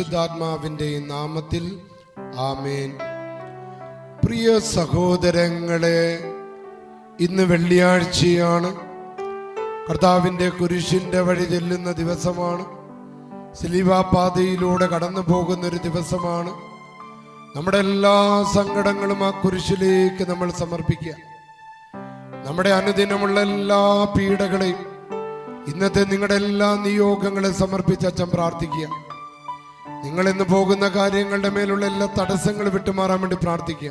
പരിശുദ്ധാത്മാവിന്റെയും നാമത്തിൽ ആമേൻ. പ്രിയ സഹോദരങ്ങളെ ഇന്ന് വെള്ളിയാഴ്ചയാണ്. കർത്താവിന്റെ കുരിശിന്റെ വഴി ചെല്ലുന്ന ദിവസമാണ്. സിലിവാപാതയിലൂടെ കടന്നു പോകുന്ന ഒരു ദിവസമാണ്. നമ്മുടെ എല്ലാ സങ്കടങ്ങളും ആ കുരിശിലേക്ക് നമ്മൾ സമർപ്പിക്കുക. നമ്മുടെ അനുദിനമുള്ള എല്ലാ പീഡകളെയും ഇന്നത്തെ നിങ്ങളുടെ എല്ലാ നിയോഗങ്ങളെ സമർപ്പിച്ച അച്ഛൻ പ്രാർത്ഥിക്കുക. നിങ്ങൾ ഇന്ന് പോകുന്ന കാര്യങ്ങളുടെ മേലുള്ള എല്ലാ തടസ്സങ്ങളും വിട്ടുമാറാൻ വേണ്ടി പ്രാർത്ഥിക്കുക.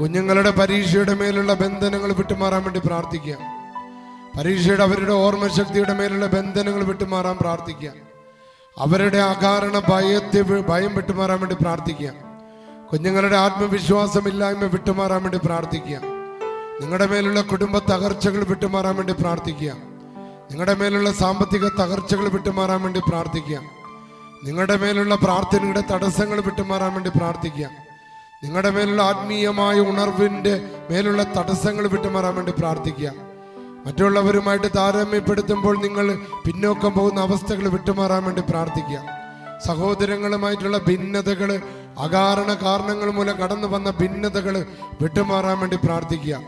കുഞ്ഞുങ്ങളുടെ പരീക്ഷയുടെ മേലുള്ള ബന്ധനങ്ങൾ വിട്ടുമാറാൻ വേണ്ടി പ്രാർത്ഥിക്കുക. പരീക്ഷയുടെ അവരുടെ ഓർമ്മശക്തിയുടെ മേലുള്ള ബന്ധനങ്ങൾ വിട്ടുമാറാൻ പ്രാർത്ഥിക്കുക. അവരുടെ അകാരണ ഭയത്തെ ഭയം വിട്ടുമാറാൻ വേണ്ടി പ്രാർത്ഥിക്കുക. കുഞ്ഞുങ്ങളുടെ ആത്മവിശ്വാസമില്ലായ്മ വിട്ടുമാറാൻ വേണ്ടി പ്രാർത്ഥിക്കുക. നിങ്ങളുടെ മേലുള്ള കുടുംബ തകർച്ചകൾ വിട്ടുമാറാൻ വേണ്ടി പ്രാർത്ഥിക്കുക. നിങ്ങളുടെ മേലുള്ള സാമ്പത്തിക തകർച്ചകൾ വിട്ടുമാറാൻ വേണ്ടി പ്രാർത്ഥിക്കുക. നിങ്ങളുടെ മേലുള്ള പ്രാർത്ഥനയുടെ തടസ്സങ്ങൾ വിട്ടുമാറാൻ വേണ്ടി പ്രാർത്ഥിക്കുക. നിങ്ങളുടെ മേലുള്ള ആത്മീയമായ ഉണർവിന്റെ മേലുള്ള തടസ്സങ്ങൾ വിട്ടുമാറാൻ വേണ്ടി പ്രാർത്ഥിക്കുക. മറ്റുള്ളവരുമായിട്ട് താരതമ്യപ്പെടുത്തുമ്പോൾ നിങ്ങൾ പിന്നോക്കം പോകുന്ന അവസ്ഥകൾ വിട്ടുമാറാൻ വേണ്ടി പ്രാർത്ഥിക്കുക. സഹോദരങ്ങളുമായിട്ടുള്ള ഭിന്നതകൾ അകാരണ കാരണങ്ങൾ മൂലം കടന്നു വന്ന ഭിന്നതകൾ വിട്ടുമാറാൻ വേണ്ടി പ്രാർത്ഥിക്കുക.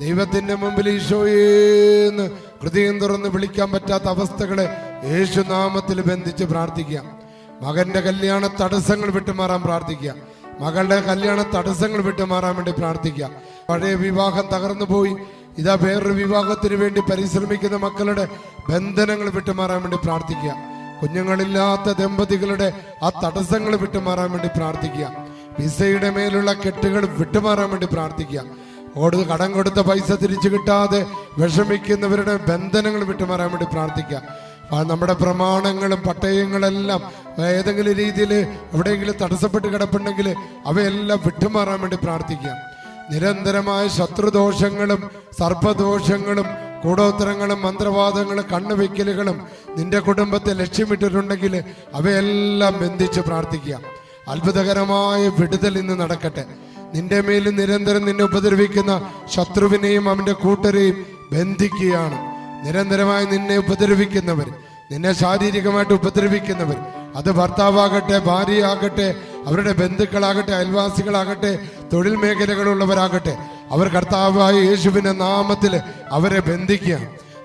ദൈവത്തിന്റെ മുമ്പിൽ ഈശോയെന്ന് ഹൃദയം തുറന്ന് വിളിക്കാൻ പറ്റാത്ത അവസ്ഥകളെ യേശുനാമത്തിൽ ബന്ധിച്ച് പ്രാർത്ഥിക്കുക. മകന്റെ കല്യാണ തടസ്സങ്ങൾ വിട്ടുമാറാൻ പ്രാർത്ഥിക്കുക. മകളുടെ കല്യാണ തടസ്സങ്ങൾ വിട്ടുമാറാൻ വേണ്ടി പ്രാർത്ഥിക്കുക. പഴയ വിവാഹം തകർന്നു പോയി. ഇതാ വേറൊരു വിവാഹത്തിന് വേണ്ടി പരിശ്രമിക്കുന്ന മക്കളുടെ ബന്ധനങ്ങൾ വിട്ടുമാറാൻ വേണ്ടി പ്രാർത്ഥിക്കുക. കുഞ്ഞുങ്ങളില്ലാത്ത ദമ്പതികളുടെ ആ തടസ്സങ്ങൾ വിട്ടുമാറാൻ വേണ്ടി പ്രാർത്ഥിക്കുക. വിസയുടെ മേലുള്ള കെട്ടുകൾ വിട്ടുമാറാൻ വേണ്ടി പ്രാർത്ഥിക്കുക. ഓട് കടം കൊടുത്ത പൈസ തിരിച്ചു കിട്ടാതെ വിഷമിക്കുന്നവരുടെ ബന്ധനങ്ങൾ വിട്ടുമാറാൻ വേണ്ടി പ്രാർത്ഥിക്കുക. നമ്മുടെ പ്രമാണങ്ങളും പട്ടയങ്ങളെല്ലാം ഏതെങ്കിലും രീതിയിൽ എവിടെയെങ്കിലും തടസ്സപ്പെട്ട് കിടപ്പുണ്ടെങ്കിൽ അവയെല്ലാം വിട്ടുമാറാൻ വേണ്ടി പ്രാർത്ഥിക്കുക നിരന്തരമായ ശത്രുദോഷങ്ങളും സർപ്പദോഷങ്ങളും കൂടോത്തരങ്ങളും മന്ത്രവാദങ്ങളും കണ്ണുവെക്കലുകളും നിന്റെ കുടുംബത്തെ ലക്ഷ്യമിട്ടിട്ടുണ്ടെങ്കിൽ അവയെല്ലാം ബന്ധിച്ച് പ്രാർത്ഥിക്കുക. അത്ഭുതകരമായ വിടുതൽ ഇന്ന് നടക്കട്ടെ. നിന്റെ മേൽ നിരന്തരം നിന്നെ ഉപദ്രവിക്കുന്ന ശത്രുവിനെയും അവന്റെ കൂട്ടരെയും ബന്ധിക്കുകയാണ്. നിരന്തരമായി നിന്നെ ഉപദ്രവിക്കുന്നവർ നിന്നെ ശാരീരികമായിട്ട് ഉപദ്രവിക്കുന്നവർ അത് ഭർത്താവാകട്ടെ ഭാര്യയാകട്ടെ അവരുടെ ബന്ധുക്കളാകട്ടെ അയൽവാസികളാകട്ടെ തൊഴിൽ മേഖലകളുള്ളവരാകട്ടെ അവർ കർത്താവായ യേശുവിന്റെ നാമത്തിൽ അവരെ ബന്ധിക്കുക.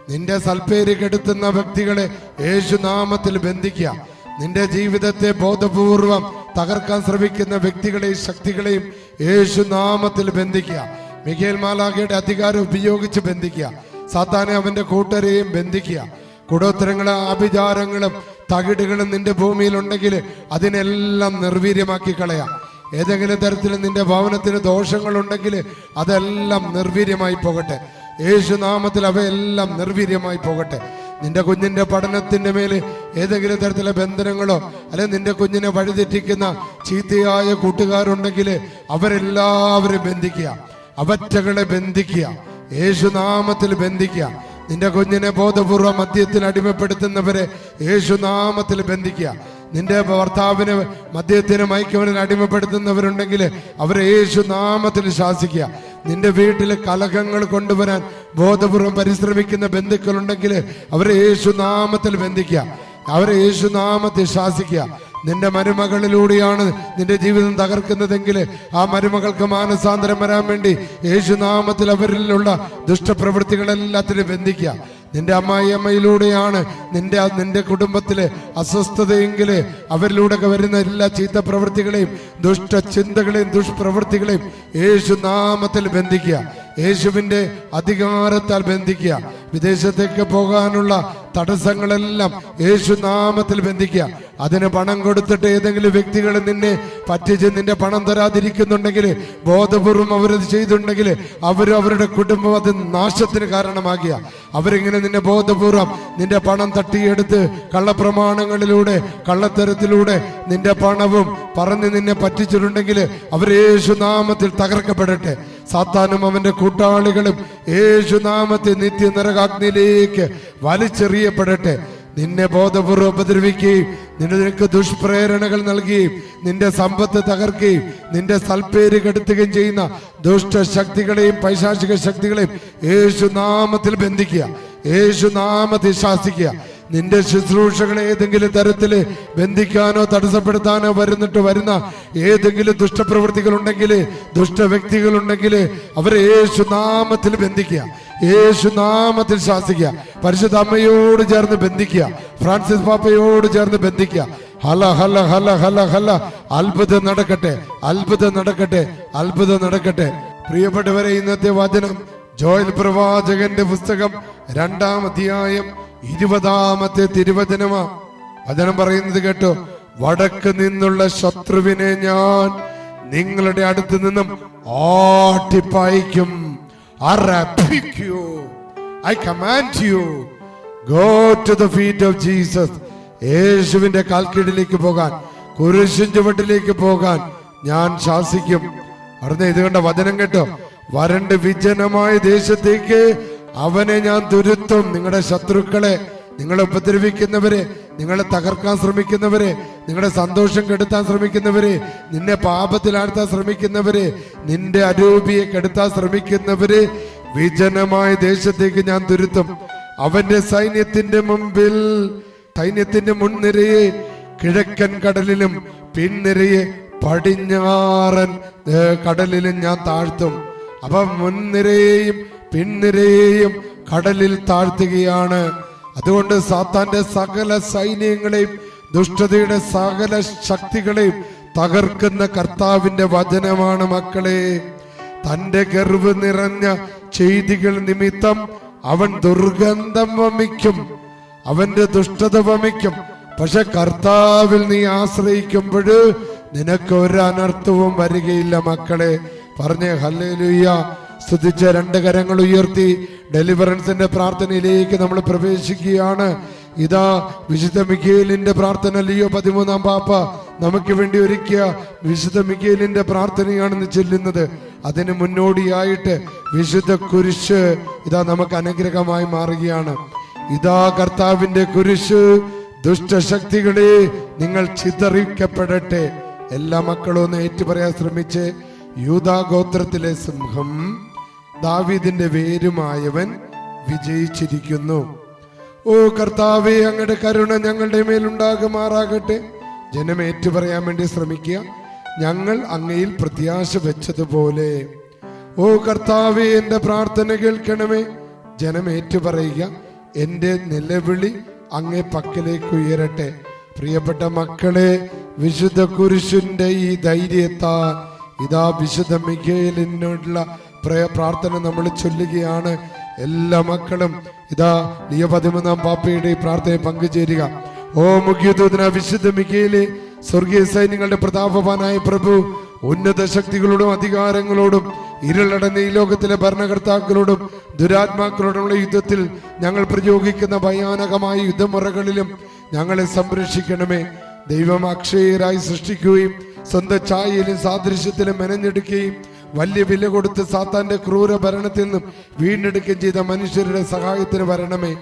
നിന്റെ സൽപ്പേര് കെടുത്തുന്ന വ്യക്തികളെ യേശു നാമത്തിൽ ബന്ധിക്കുക. നിന്റെ ജീവിതത്തെ ബോധപൂർവം തകർക്കാൻ ശ്രമിക്കുന്ന വ്യക്തികളെയും ശക്തികളെയും യേശു നാമത്തിൽ ബന്ധിക്കുക. മിഖേൽ മാലാഖയുടെ അധികാരം ഉപയോഗിച്ച് ബന്ധിക്കുക. സാത്താനെ അവന്റെ കൂട്ടരെയും ബന്ധിക്കുക. കുടോത്തരങ്ങളും ആഭിചാരങ്ങളും തകിടുകളും നിന്റെ ഭൂമിയിലുണ്ടെങ്കിൽ അതിനെല്ലാം നിർവീര്യമാക്കി കളയാം. ഏതെങ്കിലും തരത്തിൽ നിന്റെ ഭവനത്തിന് ദോഷങ്ങളുണ്ടെങ്കിൽ അതെല്ലാം നിർവീര്യമായി പോകട്ടെ. യേശുനാമത്തിൽ അവയെല്ലാം നിർവീര്യമായി പോകട്ടെ. നിന്റെ കുഞ്ഞിന്റെ പഠനത്തിന്റെ മേൽ ഏതെങ്കിലും തരത്തിലെ ബന്ധനങ്ങളോ അല്ലെ നിന്റെ കുഞ്ഞിനെ വഴിതെറ്റിക്കുന്ന ചീത്തയായ കൂട്ടുകാരുണ്ടെങ്കിൽ അവരെല്ലാവരും ബന്ധിക്കുക. അവറ്റകളെ ബന്ധിക്കുക. യേശുനാമത്തിൽ ബന്ധിക്കുക. നിന്റെ കുഞ്ഞിനെ ബോധപൂർവം മദ്യത്തിന് അടിമപ്പെടുത്തുന്നവരെ യേശുനാമത്തിൽ ബന്ധിക്കുക. നിന്റെ ഭർത്താവിന് മദ്യത്തിന് മയക്കവനും അടിമപ്പെടുത്തുന്നവരുണ്ടെങ്കിൽ അവരെ യേശുനാമത്തിൽ ശാസിക്കുക. നിന്റെ വീട്ടിൽ കലഹങ്ങൾ കൊണ്ടുവരാൻ ബോധപൂർവം പരിശ്രമിക്കുന്ന ബന്ധുക്കളുണ്ടെങ്കിൽ അവരെ യേശുനാമത്തിൽ ബന്ധിക്കുക. അവരെ യേശുനാമത്തിൽ ശാസിക്കുക. നിന്റെ മരുമകളിലൂടെയാണ് നിന്റെ ജീവിതം തകർക്കുന്നതെങ്കിൽ ആ മരുമകൾക്ക് മാനസാന്തരം വരാൻ വേണ്ടി യേശുനാമത്തിൽ അവരിലുള്ള ദുഷ്ടപ്രവൃത്തികളെല്ലാത്തിനും ബന്ധിക്കുക നിന്റെ അമ്മായി അമ്മയിലൂടെയാണ് നിന്റെ നിന്റെ കുടുംബത്തിലെ അസ്വസ്ഥതയെങ്കിൽ അവരിലൂടെ വരുന്ന എല്ലാ ചീത്ത പ്രവൃത്തികളെയും ദുഷ്ട ചിന്തകളെയും ദുഷ്പ്രവൃത്തികളെയും യേശുനാമത്തിൽ ബന്ധിക്കുക യേശുവിന്റെ അധികാരത്താൽ ബന്ധിക്കുക. വിദേശത്തേക്ക് പോകാനുള്ള തടസ്സങ്ങളെല്ലാം യേശു നാമത്തിൽ ബന്ധിക്കുക. അതിന് പണം കൊടുത്തിട്ട് ഏതെങ്കിലും വ്യക്തികൾ നിന്നെ പറ്റിച്ച് നിന്റെ പണം തരാതിരിക്കുന്നുണ്ടെങ്കിൽ ബോധപൂർവം അവരത് ചെയ്തിട്ടുണ്ടെങ്കിൽ അവർ അവരുടെ കുടുംബം അത് നാശത്തിന് കാരണമാകിയ അവരിങ്ങനെ നിന്നെ ബോധപൂർവം നിന്റെ പണം തട്ടിയെടുത്ത് കള്ളപ്രമാണങ്ങളിലൂടെ കള്ളത്തരത്തിലൂടെ നിന്റെ പണവും പറഞ്ഞ് നിന്നെ പറ്റിച്ചിട്ടുണ്ടെങ്കിൽ അവർ യേശു നാമത്തിൽ തകർക്കപ്പെടട്ടെ. സാത്താനും അവന്റെ കൂട്ടാളികളും യേശുനാമത്തെ നിത്യ നരകാഗ്നിയിലേക്ക് വലിച്ചെറിയപ്പെടട്ടെ. നിന്നെ ബോധപൂർവം ഉപദ്രവിക്കുകയും നിനക്ക് ദുഷ്പ്രേരണകൾ നൽകുകയും നിന്റെ സമ്പത്ത് തകർക്കുകയും നിന്റെ സൽപ്പേര് കെടുത്തുകയും ചെയ്യുന്ന ദുഷ്ടശക്തികളെയും പൈശാചിക ശക്തികളെയും യേശുനാമത്തിൽ ബന്ധിക്കുക. യേശുനാമത്തിൽ ശാസിക്കുക. നിന്റെ ശുശ്രൂഷകളെ ഏതെങ്കിലും തരത്തിൽ ബന്ധിക്കാനോ തടസ്സപ്പെടുത്താനോ വരുന്നിട്ട് വരുന്ന ഏതെങ്കിലും ദുഷ്ടപ്രവൃത്തികൾ ഉണ്ടെങ്കിൽ ദുഷ്ട വ്യക്തികൾ ഉണ്ടെങ്കിൽ അവരെ യേശു നാമത്തിൽ ബന്ധിക്കുക യേശു നാമത്തിൽ ശാസിക്കുക പരിശുദ്ധ അമ്മയോട് ചേർന്ന് ബന്ധിക്കുക ഫ്രാൻസിസ് പാപ്പയോട് ചേർന്ന് ബന്ധിക്കുക. ഹല ഹല ഹല ഹല ഹല. അത്ഭുതം നടക്കട്ടെ അത്ഭുതം നടക്കട്ടെ അത്ഭുതം നടക്കട്ടെ. പ്രിയപ്പെട്ടവരെ ഇന്നത്തെ വചനം ജോയൽ പ്രവാചകന്റെ പുസ്തകം രണ്ടാം അധ്യായം ഇരുപതാമത്തെ തിരുവചനമാ. വചനം പറയുന്നത് കേട്ടോ വടക്ക് നിന്നുള്ള ശത്രുവിനെ ഞാൻ നിങ്ങളുടെ അടുത്ത് നിന്നും ആട്ടിപ്പായിക്കും. I command you go to the feet of Jesus യേശുവിന്റെ കാൽക്കീടിലേക്ക് പോകാൻ കുരിശിൻ ചുവട്ടിലേക്ക് പോകാൻ ഞാൻ ശാസിക്കും. അറിഞ്ഞ ഇത് കണ്ട വചനം കേട്ടോ വരണ്ട് വിജനമായ ദേശത്തേക്ക് അവനെ ഞാൻ തുരുത്തും. നിങ്ങളുടെ ശത്രുക്കളെ നിങ്ങളെ ഉപദ്രവിക്കുന്നവരെ നിങ്ങളെ തകർക്കാൻ ശ്രമിക്കുന്നവരെ നിങ്ങളുടെ സന്തോഷം കെടുത്താൻ ശ്രമിക്കുന്നവരെ നിന്നെ പാപത്തിലാഴ്ത്താൻ ശ്രമിക്കുന്നവരെ നിന്റെ അരൂപിയെ കെടുത്താൻ ശ്രമിക്കുന്നവരെ വിജനമായ ദേശത്തേക്ക് ഞാൻ തുരുത്തും. അവന്റെ സൈന്യത്തിന്റെ മുമ്പിൽ സൈന്യത്തിന്റെ മുൻനിരയെ കിഴക്കൻ കടലിലും പിൻനിരയെ പടിഞ്ഞാറൻ കടലിലും ഞാൻ താഴ്ത്തും. അപ്പൊ മുൻനിരയെയും പിൻനിരയെയും കടലിൽ താഴ്ത്തുകയാണ്. അതുകൊണ്ട് സാത്താന്റെ സകല സൈന്യങ്ങളെയും ദുഷ്ടതയുടെ സകല ശക്തികളെയും തകർക്കുന്ന കർത്താവിന്റെ വചനമാണ് മക്കളെ. തന്റെ ഗർവ് നിറഞ്ഞ ചെയ്തികൾ നിമിത്തം അവൻ ദുർഗന്ധം വമിക്കും അവന്റെ ദുഷ്ടത വമിക്കും. പക്ഷെ കർത്താവിൽ നീ ആശ്രയിക്കുമ്പോൾ നിനക്ക് ഒരു അനർത്ഥവും വരികയില്ല മക്കളെ. പറഞ്ഞേ ഹല്ലേലൂയ. സ്തുതിച്ച രണ്ട് കരങ്ങൾ ഉയർത്തി ഡെലിവറൻസിന്റെ പ്രാർത്ഥനയിലേക്ക് നമ്മൾ പ്രവേശിക്കുകയാണ്. ഇതാ വിശുദ്ധ മിഖേലിന്റെ പ്രാർത്ഥന. ലിയോ പതിമൂന്നാം പാപ്പ നമുക്ക് വേണ്ടി ഒരുക്കിയ വിശുദ്ധ മിഖേലിന്റെ പ്രാർത്ഥനയാണെന്ന് ചെല്ലുന്നത്. അതിന് മുന്നോടിയായിട്ട് വിശുദ്ധ കുരിശ് ഇതാ നമുക്ക് അനുഗ്രഹമായി മാറുകയാണ്. ഇതാ കർത്താവിന്റെ കുരിശ് ദുഷ്ടശക്തികളെ നിങ്ങൾ ചിതറിക്കപ്പെടട്ടെ. എല്ലാ മക്കളും ഒന്ന് ഏറ്റുപറയാൻ ശ്രമിച്ച്. യൂതാ ഗോത്രത്തിലെ സിംഹം. ദാവീദിന്റെ വേരുമായവൻ വിജയിച്ചിരിക്കുന്നു. ഓ കർത്താവെ അങ്ങയുടെ കരുണ ഞങ്ങളുടെ മേലുണ്ടാകുമാറാകട്ടെ ജനം ഏറ്റുപറയാൻ വേണ്ടി ശ്രമിക്കുക. ഞങ്ങൾ അങ്ങയിൽ പ്രത്യാശ വെച്ചതുപോലെ. ഓ കർത്താവെ എന്റെ പ്രാർത്ഥന കേൾക്കണമേ. ജനം ഏറ്റുപറയുക എന്റെ നിലവിളി അങ്ങേ പക്കലേക്ക് ഉയരട്ടെ. പ്രിയപ്പെട്ട മക്കളെ വിശുദ്ധ കുരിശിന്റെ ഈ ധൈര്യത്താൽ ഇതാ വിശുദ്ധ മിഖേലിനുള്ള പ്രയ- പ്രാർത്ഥന നമ്മൾ ചൊല്ലുകയാണ്. എല്ലാ മക്കളും ഇതാ ലിയ പതിമൂന്നാം പാപ്പയുടെ ഈ പ്രാർത്ഥനയെ പങ്കുചേരുക. ഓ മുഖ്യദൂതന വിശുദ്ധ മികയിലെ സ്വർഗീയ സൈന്യങ്ങളുടെ പ്രതാപവാനായ പ്രഭു ഉന്നത ശക്തികളോടും അധികാരങ്ങളോടും ഇരുളടഞ്ഞ ഈ ലോകത്തിലെ ഭരണകർത്താക്കളോടും ദുരാത്മാക്കളോടുമുള്ള യുദ്ധത്തിൽ ഞങ്ങൾ പ്രയോഗിക്കുന്ന ഭയാനകമായ യുദ്ധമുറകളിലും ഞങ്ങളെ സംരക്ഷിക്കണമേ. ദൈവം അക്ഷയരായി സൃഷ്ടിക്കുകയും സ്വന്തം ഛായയിലും സാദൃശ്യത്തിലും മെനഞ്ഞെടുക്കുകയും വലിയ വില കൊടുത്ത് സാത്താന്റെ ക്രൂര ഭരണത്തിൽ നിന്നും വീണ്ടെടുക്കുകയും ചെയ്ത മനുഷ്യരുടെ സഹായത്തിന് വരണമേ.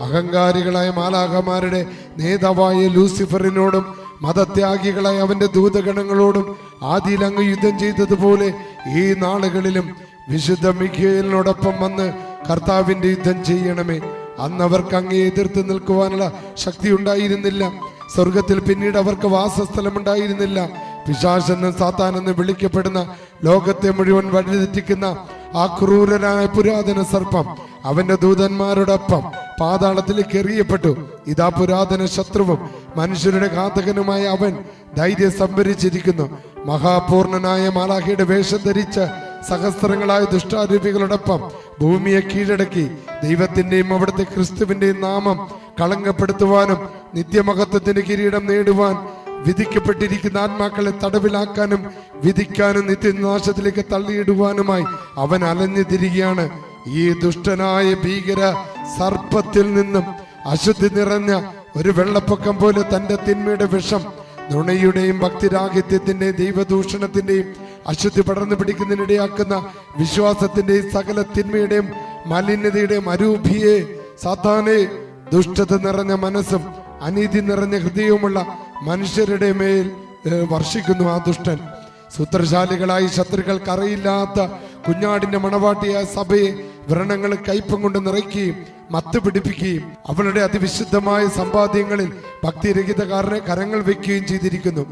അഹങ്കാരികളായ മാലാഖമാരുടെ നേതാവായ ലൂസിഫറിനോടും മതത്യാഗികളായ അവന്റെ ദൂതഗണങ്ങളോടും ആദിയിൽ അങ്ങ് യുദ്ധം ചെയ്തതുപോലെ ഈ നാളുകളിലും വിശുദ്ധ മിഖേലിനോടൊപ്പം വന്ന് കർത്താവിന്റെ യുദ്ധം ചെയ്യണമേ. അന്ന് അവർക്ക് അങ്ങേ എതിർത്ത് നിൽക്കുവാനുള്ള ശക്തി ഉണ്ടായിരുന്നില്ല. സ്വർഗത്തിൽ പിന്നീട് അവർക്ക് വാസസ്ഥലമുണ്ടായിരുന്നില്ല പിശാചെന്ന് സാത്താനെന്നും വിളിക്കപ്പെടുന്ന ലോകത്തെ മുഴുവൻ വഴിതെറ്റിക്കുന്ന ആ ക്രൂരനായ പുരാതന സർപ്പം അവന്റെ ദൂതന്മാരോടൊപ്പം പാതാളത്തിലേക്ക് എറിയപ്പെട്ടു. ഇതാ പുരാതന ശത്രുവും മനുഷ്യരുടെ ഘാതകനുമായ അവൻ ധൈര്യം സംഭരിച്ചിരിക്കുന്നു. മഹാപൂർണനായ മാലാഹിയുടെ വേഷം ധരിച്ച സഹസ്രങ്ങളായ ദുഷ്ടാരൂപികളോടൊപ്പം ഭൂമിയെ കീഴടക്കി ദൈവത്തിന്റെയും അവിടുത്തെ ക്രിസ്തുവിന്റെയും നാമം കളങ്കപ്പെടുത്തുവാനും നിത്യമഹത്വത്തിന്റെ കിരീടം നേടുവാൻ വിധിക്കപ്പെട്ടിരിക്കുന്ന ആത്മാക്കളെ തടവിലാക്കാനും വിധിക്കാനും നിത്യനാശത്തിലേക്ക് തള്ളിയിടുവാനുമായി അവൻ അലഞ്ഞു തിരികെയാണ്. ഈ ദുഷ്ടനായ ഭീകര സർപ്പത്തിൽ നിന്നും അശുദ്ധി നിറഞ്ഞ ഒരു വെള്ളപ്പൊക്കം പോലെ തന്റെ തിന്മയുടെ വിഷം നുണയുടെയും ഭക്തിരാഹിത്യത്തിന്റെയും ദൈവദൂഷണത്തിന്റെയും അശുദ്ധി പടർന്നു പിടിക്കുന്നതിനിടയാക്കുന്ന വിശ്വാസത്തിന്റെയും സകല തിന്മയുടെയും മലിനതയുടെയും അരൂപിയെ സാത്താനെ ദുഷ്ടത നിറഞ്ഞ മനസ്സും അനീതി നിറഞ്ഞ ഹൃദയവുമുള്ള മനുഷ്യരുടെ മേൽ വർഷിക്കുന്നു ആ ദുഷ്ടൻ. സൂത്രശാലികളായി ശത്രുക്കൾക്ക് അറിയില്ലാത്ത കുഞ്ഞാടിന്റെ മണവാട്ടിയായ സഭയെ വ്രണങ്ങൾ കയ്പം കൊണ്ട് നിറയ്ക്കുകയും മത്ത് പിടിപ്പിക്കുകയും അവളുടെ അതിവിശുദ്ധമായ സമ്പാദ്യങ്ങളിൽ ഭക്തിരഹിതക്കാരനെ കരങ്ങൾ വെക്കുകയും ചെയ്തിരിക്കുന്നു.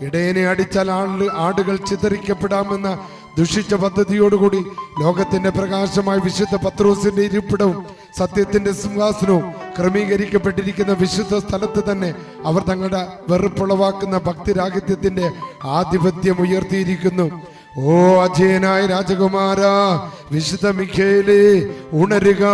ഇടയനെ അടിച്ചാൽ ആൾ ആടുകൾ ചിതറിക്കപ്പെടാമെന്ന ദുഷിച്ച പദ്ധതിയോടുകൂടി ലോകത്തിന്റെ പ്രകാശമായ വിശുദ്ധ പത്രോസിന്റെ ഇരിപ്പിടവും സത്യത്തിന്റെ സിംഹാസനവും ക്രമീകരിക്കപ്പെട്ടിരിക്കുന്ന വിശുദ്ധ സ്ഥലത്ത് തന്നെ അവർ തങ്ങളുടെ വെറുപ്പുളവാക്കുന്ന ഭക്തിരാഹിത്യത്തിന്റെ ആധിപത്യം ഉയർത്തിയിരിക്കുന്നു. ഓ അജയനായ രാജകുമാര വിശുദ്ധ മിഖേലേ ഉണരുക.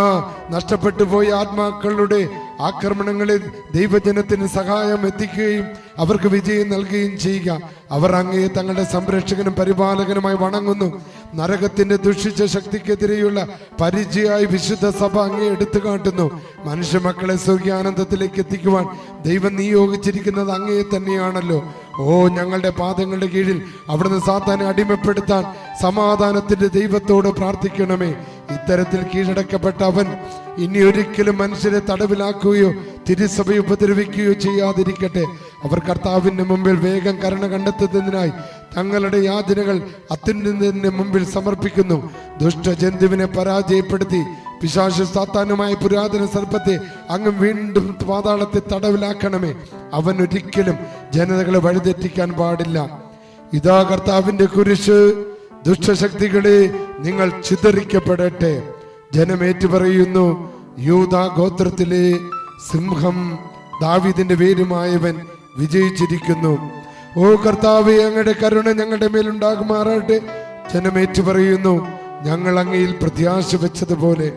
നഷ്ടപ്പെട്ടു പോയ ആത്മാക്കളുടെ ആക്രമണങ്ങളിൽ ദൈവജനത്തിന് സഹായം എത്തിക്കുകയും അവർക്ക് വിജയം നൽകുകയും ചെയ്യുക. അവർ അങ്ങയെ തങ്ങളുടെ സംരക്ഷകനും പരിപാലകനുമായി വണങ്ങുന്നു. നരകത്തിന്റെ ദുഷിച്ച ശക്തിക്കെതിരെയുള്ള പരിചയമായി വിശുദ്ധ സഭ അങ്ങേ എടുത്തു കാട്ടുന്നു. മനുഷ്യ മക്കളെ സ്വർഗീയാനന്ദത്തിലേക്ക് എത്തിക്കുവാൻ ദൈവം നിയോഗിച്ചിരിക്കുന്നത് അങ്ങേ തന്നെയാണല്ലോ. ഓ ഞങ്ങളുടെ പാദങ്ങളുടെ കീഴിൽ അവിടുന്ന് സാത്താനെ അടിമപ്പെടുത്താൻ സമാധാനത്തിന്റെ ദൈവത്തോട് പ്രാർത്ഥിക്കണമേ. ഇത്തരത്തിൽ കീഴടക്കപ്പെട്ട അവൻ ഇനി ഒരിക്കലും മനുഷ്യരെ തടവിലാക്കുകയോ തിരുസഭയെ ഉപദ്രവിക്കുകയോ ചെയ്യാതിരിക്കട്ടെ. അവർ കർത്താവിന്റെ മുമ്പിൽ വേഗം കരുണ കണ്ടെത്തുന്നതിനായി തങ്ങളുടെ യാതനകൾ അത്യന്തിന്റെ മുമ്പിൽ സമർപ്പിക്കുന്നു. ദുഷ്ടജന്തുവിനെ പരാജയപ്പെടുത്തി പിശാശു സാത്താനുമായ പുരാതന സർപ്പത്തെ അങ്ങ് വീണ്ടും പാതാളത്തെ തടവിലാക്കണമേ. അവൻ ഒരിക്കലും ജനതകളെ വഴിതെറ്റിക്കാൻ പാടില്ല. ഇതാ കർത്താവിന്റെ കുരിശ്. ദുഷ്ടശക്തികളെ നിങ്ങൾ ചിതറിക്കപ്പെടട്ടെ. ജനമേറ്റു പറയുന്നു യൂതാ ഗോത്രത്തിലെ സിംഹം ദാവിദിന്റെ പേരുമായവൻ വിജയിച്ചിരിക്കുന്നു. ഓ കർത്താവ് അങ്ങയുടെ കരുണ ഞങ്ങളുടെ മേലുണ്ടാകുമാറാട്ടെ ജനമേറ്റു പറയുന്നു ഞങ്ങൾ അങ്ങയിൽ പ്രത്യാശ വെച്ചതുപോലെ.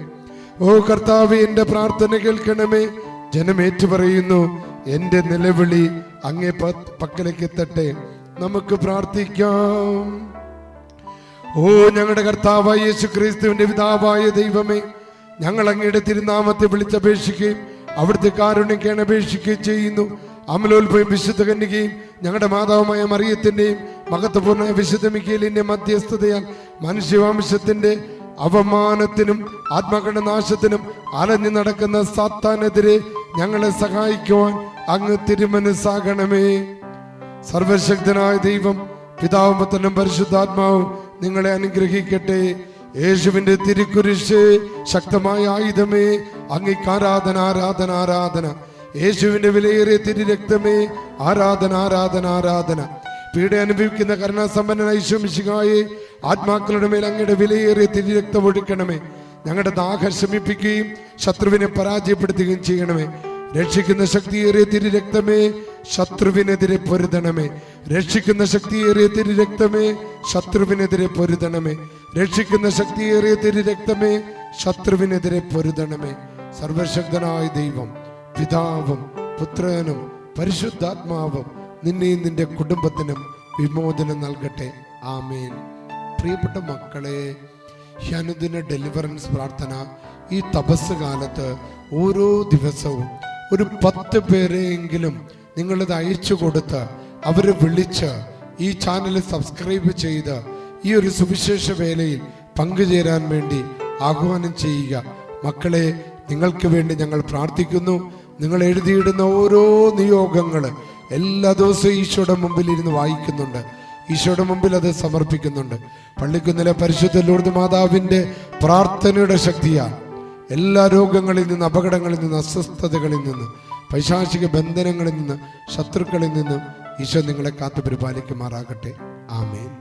ഓ കർത്താവ് എന്റെ പ്രാർത്ഥന കേൾക്കണമേ. ജനമേറ്റു പറയുന്നു എന്റെ നിലവിളി അങ്ങേ പക്കലേക്ക് എത്തട്ടെ. നമുക്ക് പ്രാർത്ഥിക്കാം. ഓ ഞങ്ങളുടെ കർത്താവായ യേശു ക്രിസ്തുവിന്റെ പിതാവായ ദൈവമേ ഞങ്ങൾ അങ്ങയുടെ തിരുനാമത്തെ വിളിച്ചപേക്ഷിക്കുകയും അവിടുത്തെ കാരുണ്യക്കേൺ അപേക്ഷിക്കുകയും ചെയ്യുന്നു. അമലോത്ഭവം വിശുദ്ധ കന്യകയും ഞങ്ങളുടെ മാതാവുമായ മറിയത്തിന്റെയും മഹത്വപൂർണ വിശുദ്ധ മിക്കേലിന്റെ മധ്യസ്ഥതയാൽ മനുഷ്യവംശത്തിന്റെ അവമാനത്തിനും ആത്മാക്കളുടെ നാശത്തിനും അലഞ്ഞു നടക്കുന്ന സാത്താനെതിരെ ഞങ്ങളെ സഹായിക്കുവാൻ അങ്ങ് തിരുമനസ്സാകണമേ. സർവശക്തനായ ദൈവം പിതാവും പുത്രനും പരിശുദ്ധാത്മാവും നിങ്ങളെ അനുഗ്രഹിക്കട്ടെ. യേശുവിന്റെ തിരുക്കുരിശ് ശക്തമായ ആയുധമേ അങ്ങേക്ക് ആരാധന ആരാധന ആരാധന. യേശുവിന്റെ വിലയേറിയ തിരി രക്തമേ ആരാധന ആരാധന ആരാധന. പീഡ അനുഭവിക്കുന്ന കരുണാസമ്പന്നനായ ഈശോമിശിഹായെ ആത്മാക്കളുടെ മേൽ അങ്ങയുടെ വിലയേറിയ തിരി രക്തം ഒഴുക്കണമേ. ഞങ്ങളുടെ ദാഹം ശമിപ്പിക്കുകയും ശത്രുവിനെ പരാജയപ്പെടുത്തുകയും ചെയ്യണമേ. രക്ഷിക്കുന്ന ശക്തിയേറിയ തിരി രക്തമേ ശത്രുവിനെതിരെ പൊരുതണമേ. രക്ഷിക്കുന്ന ശക്തിയേറിയ തിരി രക്തമേ ശത്രുവിനെതിരെ പൊരുതണമേ. രക്ഷിക്കുന്ന ശക്തിയേറിയ തിരി രക്തമേ ശത്രുവിനെതിരെ പൊരുതണമേ. സർവശക്തനായ ദൈവം പിതാവും പുത്രനും പരിശുദ്ധാത്മാവും നിന്നെയും നിന്റെ കുടുംബത്തിനും വിമോചനം നൽകട്ടെ. ആമേൻ. പ്രിയപ്പെട്ട മക്കളെ ഹനുദിന ഡെലിവറൻസ് പ്രാർത്ഥന ഈ തപസ് കാലത്ത് ഓരോ ദിവസവും ഒരു പത്ത് പേരെയെങ്കിലും നിങ്ങളിത് അയച്ചു കൊടുത്ത് അവരെ വിളിച്ച് ഈ ചാനൽ സബ്സ്ക്രൈബ് ചെയ്ത് ഈ ഒരു സുവിശേഷ വേലയിൽ പങ്കുചേരാൻ വേണ്ടി ആഹ്വാനം ചെയ്യുക. മക്കളെ നിങ്ങൾക്ക് വേണ്ടി ഞങ്ങൾ പ്രാർത്ഥിക്കുന്നു. നിങ്ങൾ എഴുതിയിടുന്ന ഓരോ നിയോഗങ്ങൾ എല്ലാ ദിവസവും ഈശോയുടെ മുമ്പിൽ ഇരുന്ന് വായിക്കുന്നുണ്ട്. ഈശോയുടെ മുമ്പിൽ അത് സമർപ്പിക്കുന്നുണ്ട്. പള്ളിക്കുന്നിലെ പരിശുദ്ധ ലൂർദ് മാതാവിന്റെ പ്രാർത്ഥനയുടെ ശക്തിയാണ്. എല്ലാ രോഗങ്ങളിൽ നിന്ന് അപകടങ്ങളിൽ നിന്ന് അസ്വസ്ഥതകളിൽ നിന്ന് പൈശാചിക ബന്ധനങ്ങളിൽ നിന്ന് ശത്രുക്കളിൽ നിന്നും ഈശോ നിങ്ങളെ കാത്തു പരിപാലിക്കുമാറാകട്ടെ ആമേൻ.